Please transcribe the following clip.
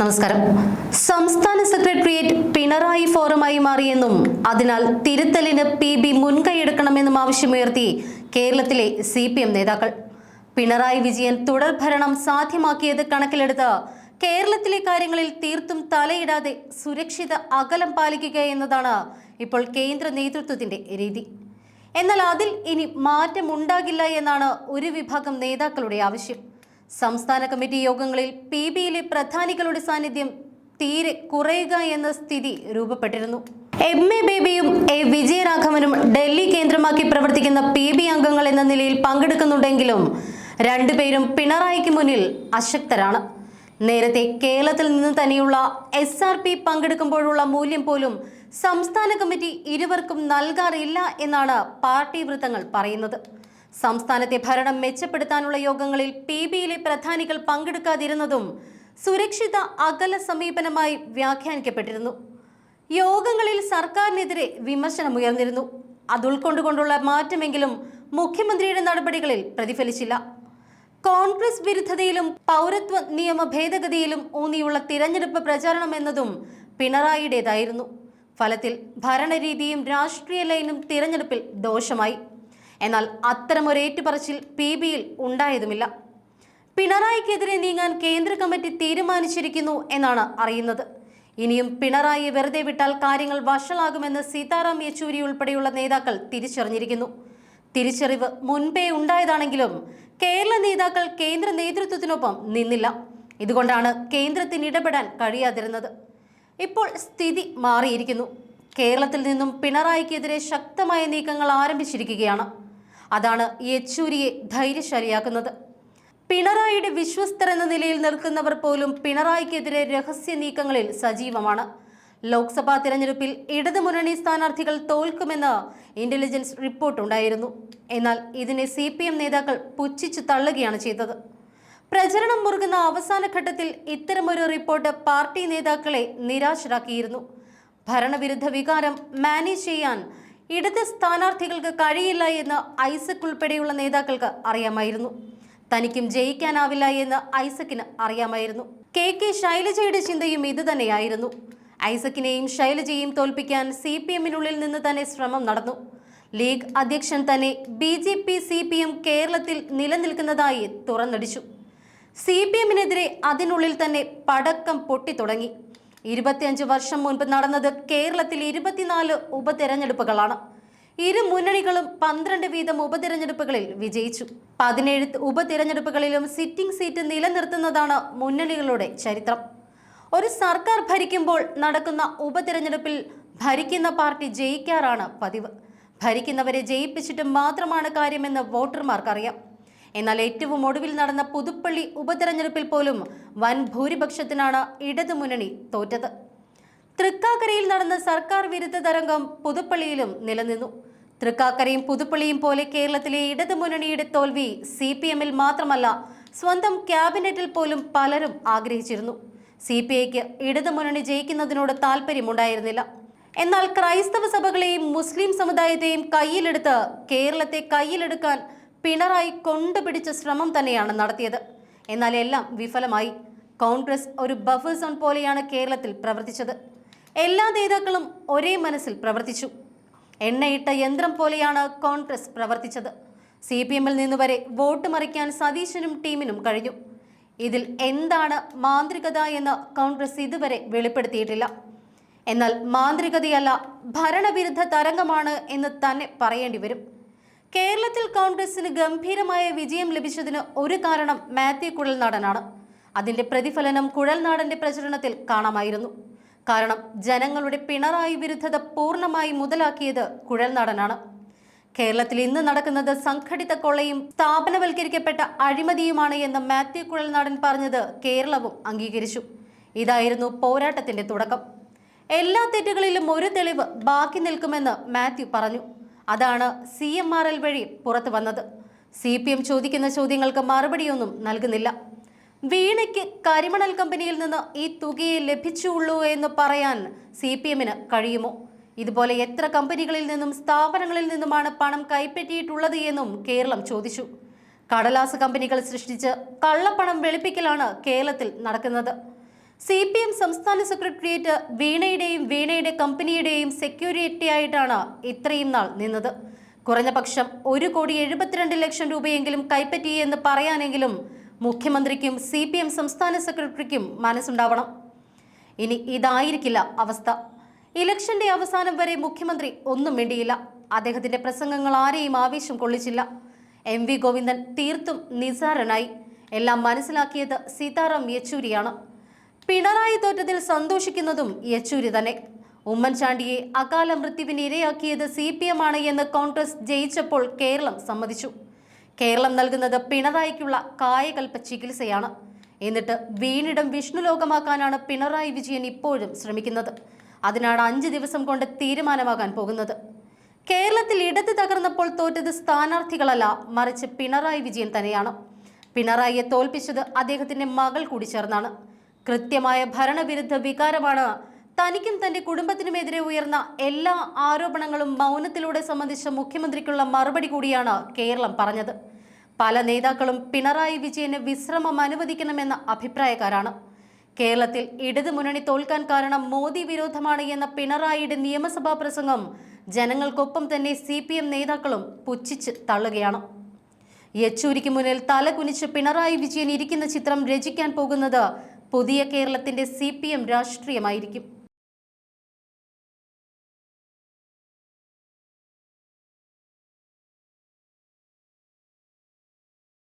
നമസ്കാരം. സംസ്ഥാന സെക്രട്ടേറിയറ്റ് പിണറായി ഫോറമായി മാറിയെന്നും അതിനാൽ തിരുത്തലിന് പി ബി മുൻകൈയെടുക്കണമെന്നും ആവശ്യമുയർത്തി കേരളത്തിലെ സി പി എം നേതാക്കൾ. പിണറായി വിജയൻ തുടർ ഭരണം സാധ്യമാക്കിയത് കണക്കിലെടുത്ത് കേരളത്തിലെ കാര്യങ്ങളിൽ തീർത്തും തലയിടാതെ സുരക്ഷിത അകലം പാലിക്കുക എന്നതാണ് ഇപ്പോൾ കേന്ദ്ര നേതൃത്വത്തിന്റെ രീതി. എന്നാൽ അതിൽ ഇനി മാറ്റമുണ്ടാകില്ല എന്നാണ് ഒരു വിഭാഗം നേതാക്കളുടെ ആവശ്യം. സംസ്ഥാന കമ്മിറ്റി യോഗങ്ങളിൽ പി ബിയിലെ പ്രധാനികളുടെ സാന്നിധ്യം തീരെ കുറയുക എന്ന സ്ഥിതി രൂപപ്പെട്ടിരുന്നു. എം എ ബേബിയും എ വിജയരാഘവനും ഡൽഹി കേന്ദ്രമാക്കി പ്രവർത്തിക്കുന്ന പി ബി അംഗങ്ങൾ എന്ന നിലയിൽ പങ്കെടുക്കുന്നുണ്ടെങ്കിലും രണ്ടുപേരും പിണറായിക്ക് മുന്നിൽ അശക്തരാണ്. നേരത്തെ കേരളത്തിൽ നിന്ന് തന്നെയുള്ള എസ് ആർ പി പങ്കെടുക്കുമ്പോഴുള്ള മൂല്യം പോലും സംസ്ഥാന കമ്മിറ്റി ഇരുവർക്കും നൽകാറില്ല എന്നാണ് പാർട്ടി വൃത്തങ്ങൾ പറയുന്നത്. സംസ്ഥാനത്തെ ഭരണം മെച്ചപ്പെടുത്താനുള്ള യോഗങ്ങളിൽ പി ബിയിലെ പ്രധാനികൾ പങ്കെടുക്കാതിരുന്നതും സുരക്ഷിത അകല സമീപനമായി വ്യാഖ്യാനിക്കപ്പെട്ടിരുന്നു. യോഗങ്ങളിൽ സർക്കാരിനെതിരെ വിമർശനമുയർന്നിരുന്നു അതുൾക്കൊണ്ടുകൊണ്ടുള്ള മാറ്റമെങ്കിലും മുഖ്യമന്ത്രിയുടെ നടപടികളിൽ പ്രതിഫലിച്ചില്ല. കോൺഗ്രസ് വിരുദ്ധതയിലും പൗരത്വ നിയമ ഭേദഗതിയിലും ഊന്നിയുള്ള തിരഞ്ഞെടുപ്പ് പ്രചാരണം എന്നതും പിണറായിയുടേതായിരുന്നു. ഫലത്തിൽ ഭരണരീതിയും രാഷ്ട്രീയ ലൈനും തിരഞ്ഞെടുപ്പിൽ ദോഷമായി. എന്നാൽ അത്തരമൊരു ഏറ്റുപറച്ചിൽ പി ബിയിൽ ഉണ്ടായതുമില്ല. പിണറായിക്കെതിരെ നീങ്ങാൻ കേന്ദ്ര കമ്മിറ്റി തീരുമാനിച്ചിരിക്കുന്നു എന്നാണ് അറിയുന്നത്. ഇനിയും പിണറായി വെറുതെ വിട്ടാൽ കാര്യങ്ങൾ വഷളാകുമെന്ന് സീതാറാം യെച്ചൂരി ഉൾപ്പെടെയുള്ള നേതാക്കൾ തിരിച്ചറിഞ്ഞിരിക്കുന്നു. തിരിച്ചറിവ് മുൻപേ ഉണ്ടായതാണെങ്കിലും കേരള നേതാക്കൾ കേന്ദ്ര നേതൃത്വത്തിനൊപ്പം നിന്നില്ല. ഇതുകൊണ്ടാണ് കേന്ദ്രത്തിന് ഇടപെടാൻ കഴിയാതിരുന്നത്. ഇപ്പോൾ സ്ഥിതി മാറിയിരിക്കുന്നു. കേരളത്തിൽ നിന്നും പിണറായിക്കെതിരെ ശക്തമായ നീക്കങ്ങൾ ആരംഭിച്ചിരിക്കുകയാണ്. അതാണ് യെച്ചൂരിയെ ധൈര്യശാലിയാക്കുന്നത്. പിണറായിയുടെ വിശ്വസ്തർ എന്ന നിലയിൽ നിൽക്കുന്നവർ പോലും പിണറായിക്കെതിരെ രഹസ്യ നീക്കങ്ങളിൽ സജീവമാണ്. ലോക്സഭാ തിരഞ്ഞെടുപ്പിൽ ഇടതുമുന്നണി സ്ഥാനാർത്ഥികൾ തോൽക്കുമെന്ന് ഇന്റലിജൻസ് റിപ്പോർട്ടുണ്ടായിരുന്നു. എന്നാൽ ഇതിനെ സി പി എം നേതാക്കൾ പുച്ഛിച്ചു തള്ളുകയാണ് ചെയ്തത്. പ്രചരണം മുറുകുന്ന അവസാന ഘട്ടത്തിൽ ഇത്തരമൊരു റിപ്പോർട്ട് പാർട്ടി നേതാക്കളെ നിരാശരാക്കിയിരുന്നു. ഭരണവിരുദ്ധ വികാരം മാനേജ് ചെയ്യാൻ ഇടത് സ്ഥാനാർത്ഥികൾക്ക് കഴിയില്ല എന്ന് ഐസക് ഉൾപ്പെടെയുള്ള നേതാക്കൾക്ക് അറിയാമായിരുന്നു. തനിക്കും ജയിക്കാനാവില്ല എന്ന് ഐസക്കിന് അറിയാമായിരുന്നു. കെ കെ ശൈലജയുടെ ചിന്തയും ഇതുതന്നെയായിരുന്നു ഐസക്കിനെയും ശൈലജയെയും തോൽപ്പിക്കാൻ സി പി എമ്മിനുള്ളിൽ നിന്ന് തന്നെ ശ്രമം നടന്നു. ലീഗ് അധ്യക്ഷൻ തന്നെ B J P C P M കേരളത്തിൽ നിലനിൽക്കുന്നതായി തുറന്നടിച്ചു. സി പി എമ്മിനെതിരെ അതിനുള്ളിൽ തന്നെ പടക്കം പൊട്ടിത്തുടങ്ങി. ഇരുപത്തിയഞ്ച് വർഷം മുൻപ് നടന്നത് കേരളത്തിൽ ഇരുപത്തിനാല് ഉപതെരഞ്ഞെടുപ്പുകളാണ്. ഇരു മുന്നണികളും പന്ത്രണ്ട് വീതം ഉപതെരഞ്ഞെടുപ്പുകളിൽ വിജയിച്ചു. പതിനേഴ് ഉപതെരഞ്ഞെടുപ്പുകളിലും സിറ്റിംഗ് സീറ്റ് നിലനിർത്തുന്നതാണ് മുന്നണികളുടെ ചരിത്രം. ഒരു സർക്കാർ ഭരിക്കുമ്പോൾ നടക്കുന്ന ഉപതെരഞ്ഞെടുപ്പിൽ ഭരിക്കുന്ന പാർട്ടി ജയിക്കാറാണ് പതിവ്. ഭരിക്കുന്നവരെ ജയിപ്പിച്ചിട്ട് മാത്രമാണ് കാര്യമെന്ന് വോട്ടർമാർക്കറിയാം. എന്നാൽ ഏറ്റവും ഒടുവിൽ നടന്ന പുതുപ്പള്ളി ഉപതെരഞ്ഞെടുപ്പിൽ പോലും വൻ ഭൂരിപക്ഷത്തിനാണ് ഇടതുമുന്നണി തോറ്റത്. തൃക്കാക്കരയിൽ നടന്ന സർക്കാർ വിരുദ്ധ തരംഗം പുതുപ്പള്ളിയിലും നിലനിന്നു. തൃക്കാക്കരയും പുതുപ്പള്ളിയും പോലെ കേരളത്തിലെ ഇടതുമുന്നണിയുടെ തോൽവി സി പി എമ്മിൽ മാത്രമല്ല സ്വന്തം ക്യാബിനറ്റിൽ പോലും പലരും ആഗ്രഹിച്ചിരുന്നു. സി പി ഐക്ക് ഇടതുമുന്നണി ജയിക്കുന്നതിനോട് താല്പര്യമുണ്ടായിരുന്നില്ല എന്നാൽ ക്രൈസ്തവ സഭകളെയും മുസ്ലിം സമുദായത്തെയും കയ്യിലെടുത്ത് കേരളത്തെ കയ്യിലെടുക്കാൻ പിണറായി കൊണ്ടുപിടിച്ച ശ്രമം തന്നെയാണ് നടത്തിയത്. എന്നാൽ എല്ലാം വിഫലമായി. കോൺഗ്രസ് ഒരു ബഫർ സോൺ പോലെയാണ് കേരളത്തിൽ പ്രവർത്തിച്ചത്. എല്ലാ നേതാക്കളും ഒരേ മനസ്സിൽ പ്രവർത്തിച്ചു. എണ്ണയിട്ട യന്ത്രം പോലെയാണ് കോൺഗ്രസ് പ്രവർത്തിച്ചത്. സി പി എമ്മിൽ നിന്ന് വരെ വോട്ട് മറിക്കാൻ സതീശനും ടീമിനും കഴിഞ്ഞു. ഇതിൽ എന്താണ് മാന്ത്രികത എന്ന് കോൺഗ്രസ് ഇതുവരെ വെളിപ്പെടുത്തിയിട്ടില്ല. എന്നാൽ മാന്ത്രികതയല്ല ഭരണവിരുദ്ധ തരംഗമാണ് എന്ന് തന്നെ പറയേണ്ടി വരും. കേരളത്തിൽ കോൺഗ്രസിന് ഗംഭീരമായ വിജയം ലഭിച്ചതിന് ഒരു കാരണം മാത്യു കുഴൽനാടനാണ്. അതിന്റെ പ്രതിഫലനം കുഴൽനാടന്റെ പ്രചരണത്തിൽ കാണാമായിരുന്നു. കാരണം ജനങ്ങളുടെ പിണറായി വിരുദ്ധത പൂർണമായി മുതലാക്കിയത് കുഴൽനാടനാണ്. കേരളത്തിൽ ഇന്ന് നടക്കുന്നത് സംഘടിത കൊള്ളയും സ്ഥാപനവൽക്കരിക്കപ്പെട്ട അഴിമതിയുമാണ് എന്ന് മാത്യു കുഴൽനാടൻ പറഞ്ഞത് കേരളവും അംഗീകരിച്ചു. ഇതായിരുന്നു പോരാട്ടത്തിന്റെ തുടക്കം. എല്ലാ തെറ്റുകളിലും ഒരു തെളിവ് ബാക്കി നിൽക്കുമെന്ന് മാത്യു പറഞ്ഞു. അതാണ് സി എം ആർ എൽ വഴി പുറത്തു വന്നത്. സി പി എം ചോദിക്കുന്ന ചോദ്യങ്ങൾക്ക് മറുപടിയൊന്നും നൽകുന്നില്ല. വീണയ്ക്ക് കരിമണൽ കമ്പനിയിൽ നിന്ന് ഈ തുകയെ ലഭിച്ചുള്ളൂ എന്ന് പറയാൻ സി പി എമ്മിന് കഴിയുമോ? ഇതുപോലെ എത്ര കമ്പനികളിൽ നിന്നും സ്ഥാപനങ്ങളിൽ നിന്നുമാണ് പണം കൈപ്പറ്റിയിട്ടുള്ളത് എന്നും കേരളം ചോദിച്ചു. കടലാസ് കമ്പനികൾ സൃഷ്ടിച്ച് കള്ളപ്പണം വെളുപ്പിക്കലാണ് കേരളത്തിൽ നടക്കുന്നത്. സി പി എം സംസ്ഥാന സെക്രട്ടേറിയറ്റ് വീണയുടെയും വീണയുടെ കമ്പനിയുടെയും സെക്യൂരിറ്റി ആയിട്ടാണ് ഇത്രയും നാൾ നിന്നത്. കുറഞ്ഞ പക്ഷം ഒരു കോടി എഴുപത്തിരണ്ട് ലക്ഷം രൂപയെങ്കിലും കൈപ്പറ്റി എന്ന് പറയാനെങ്കിലും മുഖ്യമന്ത്രിക്കും സി പി എം സംസ്ഥാന സെക്രട്ടറിക്കും മനസ്സുണ്ടാവണം. ഇനി ഇതായിരിക്കില്ല അവസ്ഥ. ഇലക്ഷന്റെ അവസാനം വരെ മുഖ്യമന്ത്രി ഒന്നും വേണ്ടിയില്ല അദ്ദേഹത്തിന്റെ പ്രസംഗങ്ങൾ ആരെയും ആവേശം കൊള്ളിച്ചില്ല. എം വി ഗോവിന്ദൻ തീർത്തും നിസാരനായി. എല്ലാം മനസ്സിലാക്കിയത് സീതാറാം യെച്ചൂരിയാണ്. പിണറായി തോറ്റതിൽ സന്തോഷിക്കുന്നതും യെച്ചൂരി തന്നെ. ഉമ്മൻചാണ്ടിയെ അകാല മൃത്യുവിന് ഇരയാക്കിയത് സി പി എം ആണ് എന്ന് കോൺഗ്രസ് ജയിച്ചപ്പോൾ കേരളം സമ്മതിച്ചു. കേരളം നൽകുന്നത് പിണറായിക്കുള്ള കായകൽപ്പ ചികിത്സയാണ്. എന്നിട്ട് വീണിടം വിഷ്ണുലോകമാക്കാനാണ് പിണറായി വിജയൻ ഇപ്പോഴും ശ്രമിക്കുന്നത്. അതിനാണ് അഞ്ച് ദിവസം കൊണ്ട് തീരുമാനമാകാൻ പോകുന്നത്. കേരളത്തിൽ ഇടത് തകർന്നപ്പോൾ തോറ്റത് സ്ഥാനാർത്ഥികളല്ല മറിച്ച് പിണറായി വിജയൻ തന്നെയാണ്. പിണറായിയെ തോൽപ്പിച്ചത് അദ്ദേഹത്തിന്റെ മകൾ കൂടി ചേർന്നാണ്. കൃത്യമായ ഭരണവിരുദ്ധ വികാരമാണ് തനിക്കും തന്റെ കുടുംബത്തിനുമെതിരെ ഉയർന്ന എല്ലാ ആരോപണങ്ങളും മൗനത്തിലൂടെ സംബന്ധിച്ച മുഖ്യമന്ത്രിക്കുള്ള മറുപടി കൂടിയാണ് കേരളം പറഞ്ഞത്. പല നേതാക്കളും പിണറായി വിജയന് വിശ്രമം അനുവദിക്കണമെന്ന അഭിപ്രായക്കാരാണ്. കേരളത്തിൽ ഇടതു മുന്നണി തോൽക്കാൻ കാരണം മോദി വിരോധമാണ് എന്ന പിണറായിയുടെ നിയമസഭാ പ്രസംഗം ജനങ്ങൾക്കൊപ്പം തന്നെ സി പി എം നേതാക്കളും പുച്ഛിച്ച് തള്ളുകയാണ്. യെച്ചൂരിക്ക് മുന്നിൽ തല കുനിച്ച് പിണറായി വിജയൻ ഇരിക്കുന്ന ചിത്രം രചിക്കാൻ പോകുന്നത് പുതിയ കേരളത്തിന്റെ സി പി എം രാഷ്ട്രീയമായിരിക്കും.